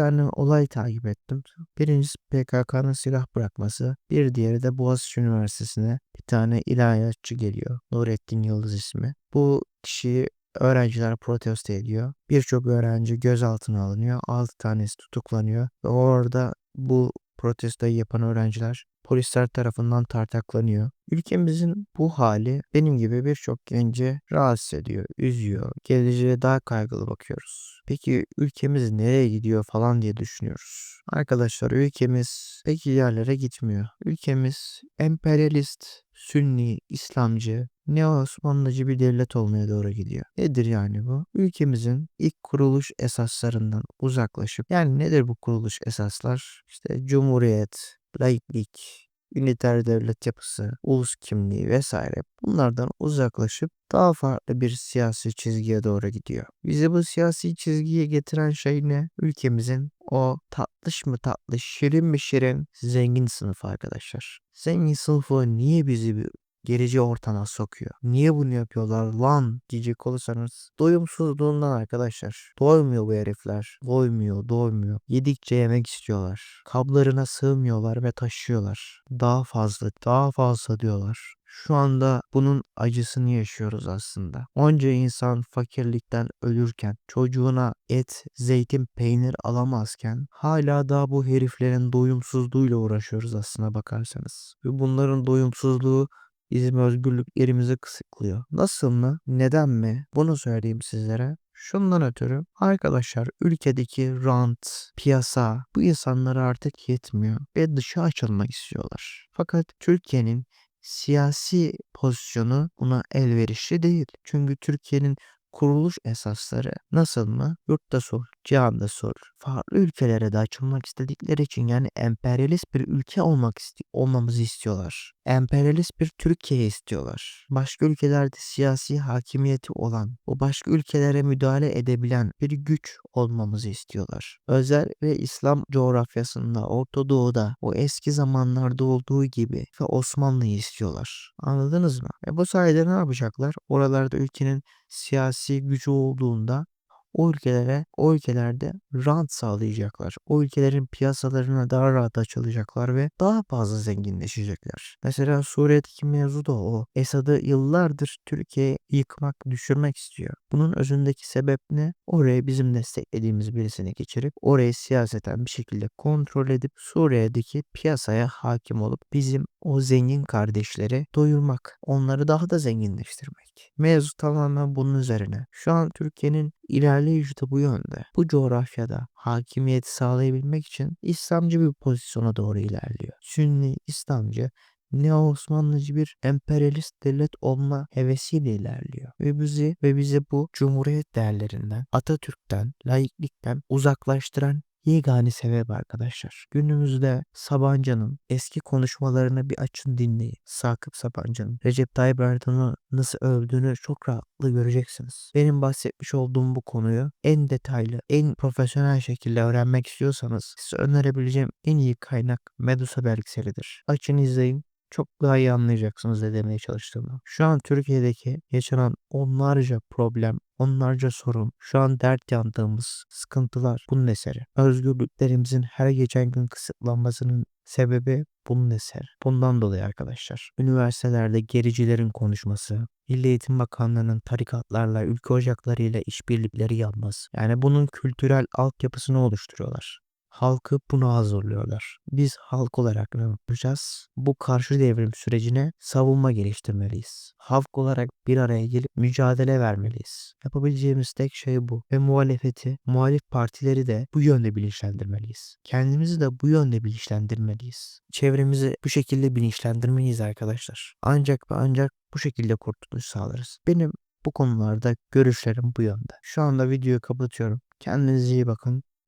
tane olay takip ettim. Birincisi PKK'nın silah bırakması. Bir diğeri de Boğaziçi Üniversitesi'ne bir tane ilahiyatçı geliyor. Nurettin Yıldız ismi. Bu kişiyi öğrenciler protesto ediyor. Birçok öğrenci gözaltına alınıyor. 6 tanesi tutuklanıyor. Ve orada bu protestoyu yapan öğrenciler polisler tarafından tartaklanıyor. Ülkemizin bu hali benim gibi birçok genci rahatsız ediyor, üzüyor. Geleceğe daha kaygılı bakıyoruz. Peki ülkemiz nereye gidiyor falan diye düşünüyoruz. Arkadaşlar ülkemiz pek yerlere gitmiyor. Ülkemiz emperyalist, Sünni, İslamcı, Neo Osmanlıcı bir devlet olmaya doğru gidiyor. Nedir yani bu? Ülkemizin ilk kuruluş esaslarından uzaklaşıp yani nedir bu kuruluş esaslar? İşte cumhuriyet, laiklik, üniter devlet yapısı, ulus kimliği vesaire bunlardan uzaklaşıp daha farklı bir siyasi çizgiye doğru gidiyor. Bizi bu siyasi çizgiye getiren şey ne? Ülkemizin o tatlış mı tatlı, şirin mi şirin zengin sınıfı arkadaşlar. Zengin sınıfı niye bizi gerici ortama sokuyor. Niye bunu yapıyorlar lan diyecek olursanız doyumsuzluğundan arkadaşlar. Doymuyor bu herifler. Doymuyor, doymuyor. Yedikçe yemek istiyorlar. Kablarına sığmıyorlar ve taşıyorlar. Daha fazla, daha fazla diyorlar. Şu anda bunun acısını yaşıyoruz aslında. Onca insan fakirlikten ölürken, çocuğuna et, zeytin, peynir alamazken hala daha bu heriflerin doyumsuzluğuyla uğraşıyoruz aslına bakarsanız. Ve bunların doyumsuzluğu bizim özgürlüklerimizi kısıtlıyor. Nasıl mı? Neden mi? Bunu söyleyeyim sizlere. Şundan ötürü arkadaşlar ülkedeki rant, piyasa bu insanlara artık yetmiyor ve dışa açılmak istiyorlar. Fakat Türkiye'nin siyasi pozisyonu buna elverişli değil. Çünkü Türkiye'nin kuruluş esasları nasıl mı? Yurtta sol, cihanda sol. Farklı ülkelere de açılmak istedikleri için yani emperyalist bir ülke olmak isti olmamızı istiyorlar. Emperyalist bir Türkiye istiyorlar. Başka ülkelerde siyasi hakimiyeti olan, o başka ülkelere müdahale edebilen bir güç olmamızı istiyorlar. Özel ve İslam coğrafyasında, Orta Doğu'da o eski zamanlarda olduğu gibi ve Osmanlı'yı istiyorlar. Anladınız mı? E bu sayede ne yapacaklar? Oralarda ülkenin siyasi gücü olduğunda o ülkelere, o ülkelerde rant sağlayacaklar. O ülkelerin piyasalarına daha rahat açılacaklar ve daha fazla zenginleşecekler. Mesela Suriye'deki mevzu da o. Esad'ı yıllardır Türkiye yıkmak, düşürmek istiyor. Bunun özündeki sebep ne? Oraya bizim desteklediğimiz birisini geçirip orayı siyaseten bir şekilde kontrol edip Suriye'deki piyasaya hakim olup bizim o zengin kardeşleri doyurmak, onları daha da zenginleştirmek. Mevzu tamamen bunun üzerine. Şu an Türkiye'nin ilerleyişi de bu yönde. Bu coğrafyada hakimiyeti sağlayabilmek için İslamcı bir pozisyona doğru ilerliyor. Sünni, İslamcı Neo Osmanlıcı bir emperyalist devlet olma hevesiyle ilerliyor. Ve bizi ve bizi bu cumhuriyet değerlerinden, Atatürk'ten, laiklikten uzaklaştıran yegane sebep arkadaşlar. Günümüzde Sabancı'nın eski konuşmalarını bir açın dinleyin. Sakıp Sabancı'nın Recep Tayyip Erdoğan'ı nasıl öldüğünü çok rahatlıkla göreceksiniz. Benim bahsetmiş olduğum bu konuyu en detaylı, en profesyonel şekilde öğrenmek istiyorsanız size önerebileceğim en iyi kaynak Medusa belgeselidir. Açın izleyin çok daha iyi anlayacaksınız ne demeye çalıştığımı. Şu an Türkiye'deki yaşanan onlarca problem, onlarca sorun, şu an dert yandığımız sıkıntılar bunun eseri. Özgürlüklerimizin her geçen gün kısıtlanmasının sebebi bunun eseri. Bundan dolayı arkadaşlar üniversitelerde gericilerin konuşması, Milli Eğitim Bakanlığı'nın tarikatlarla, ülke ocaklarıyla işbirlikleri yapması. Yani bunun kültürel altyapısını oluşturuyorlar halkı buna hazırlıyorlar. Biz halk olarak ne yapacağız? Bu karşı devrim sürecine savunma geliştirmeliyiz. Halk olarak bir araya gelip mücadele vermeliyiz. Yapabileceğimiz tek şey bu. Ve muhalefeti, muhalif partileri de bu yönde bilinçlendirmeliyiz. Kendimizi de bu yönde bilinçlendirmeliyiz. Çevremizi bu şekilde bilinçlendirmeliyiz arkadaşlar. Ancak ve ancak bu şekilde kurtuluş sağlarız. Benim bu konularda görüşlerim bu yönde. Şu anda videoyu kapatıyorum. Kendinize iyi bakın.